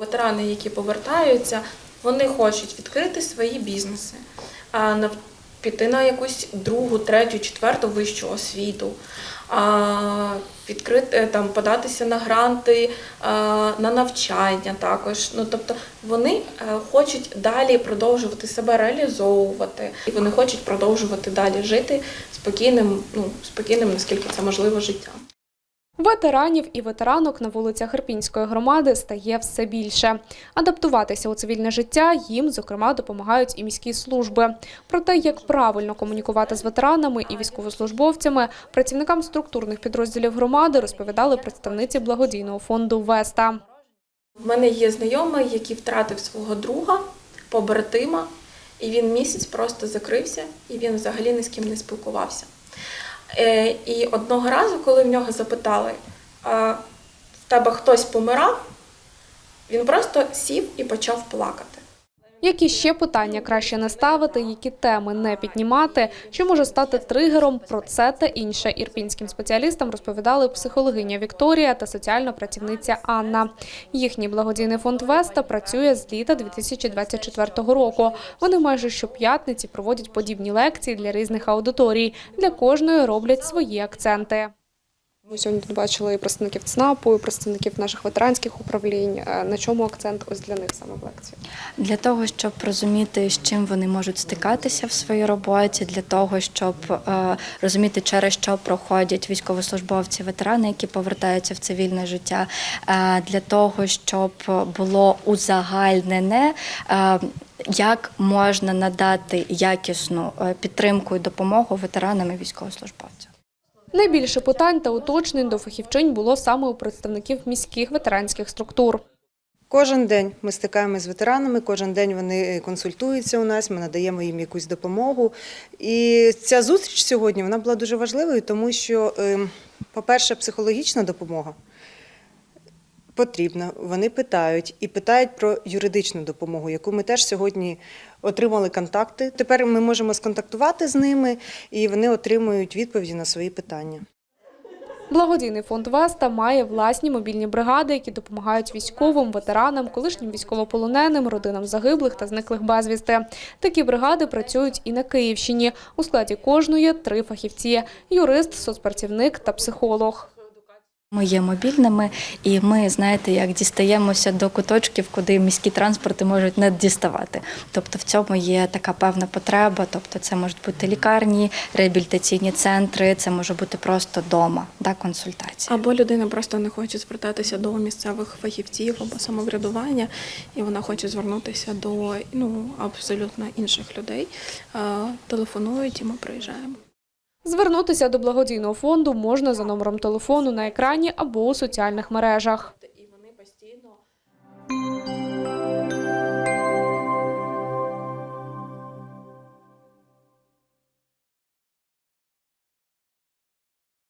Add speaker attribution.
Speaker 1: Ветерани, які повертаються, вони хочуть відкрити свої бізнеси, а, піти на якусь другу, третю, четверту вищу освіту, відкрити там, податися на гранти, на навчання також. Ну тобто вони е, хочуть далі продовжувати себе реалізовувати, і вони хочуть продовжувати далі жити спокійним, ну спокійним, наскільки це можливо, життям.
Speaker 2: Ветеранів і ветеранок на вулицях Ірпінської громади стає все більше. Адаптуватися у цивільне життя їм, зокрема, допомагають і міські служби. Про те, як правильно комунікувати з ветеранами і військовослужбовцями, працівникам структурних підрозділів громади розповідали представниці благодійного фонду Веста.
Speaker 1: В мене є знайомий, який втратив свого друга, побратима, і він місяць просто закрився, і він взагалі ні з ким не спілкувався. Е, І одного разу, коли в нього запитали, а в тебе хтось помирав, він просто сів і почав плакати.
Speaker 2: Які ще питання краще не ставити, які теми не піднімати, що може стати тригером, про це та інше ірпінським спеціалістам розповідали психологиня Вікторія та соціальна працівниця Анна. Їхній благодійний фонд Веста працює з літа 2024 року. Вони майже щоп'ятниці проводять подібні лекції для різних аудиторій. Для кожної роблять свої акценти. Ми сьогодні тут бачили і представників ЦНАПу, і представників наших ветеранських управлінь. Е, На чому акцент ось для них саме в лекції?
Speaker 3: Для того, щоб розуміти, з чим вони можуть стикатися в своїй роботі, для того, щоб е, розуміти, через що проходять військовослужбовці, ветерани, які повертаються в цивільне життя, е, для того, щоб було узагальнене. е, як можна надати якісну е, підтримку і допомогу ветеранам і військовослужбовцям?
Speaker 2: Найбільше питань та уточнень до фахівчинь було саме у представників міських ветеранських структур.
Speaker 4: Кожен день ми стикаємося з ветеранами, кожен день вони консультуються у нас, ми надаємо їм якусь допомогу. І ця зустріч сьогодні вона була дуже важливою, тому що, ем, по-перше, психологічна допомога потрібна. Вони питають і питають про юридичну допомогу, яку ми теж сьогодні отримали контакти. Тепер ми можемо сконтактувати з ними, і вони отримують відповіді на свої питання.
Speaker 2: Благодійний фонд Веста має власні мобільні бригади, які допомагають військовим, ветеранам, колишнім військовополоненим, родинам загиблих та зниклих безвісти. Такі бригади працюють і на Київщині. У складі кожної три фахівці: юрист, соцпрацівник та психолог.
Speaker 3: Ми є мобільними, і ми, знаєте, як дістаємося до куточків, куди міські транспорти можуть не діставати. Тобто в цьому є така певна потреба. Тобто, це можуть бути лікарні, реабілітаційні центри, це може бути просто дома, да, консультація.
Speaker 1: Або людина просто не хоче звертатися до місцевих фахівців або самоврядування, і вона хоче звернутися до ну, абсолютно інших людей. Е, Телефонують і ми приїжджаємо.
Speaker 2: Звернутися до благодійного фонду можна за номером телефону на екрані або у соціальних мережах.
Speaker 1: І вони постійно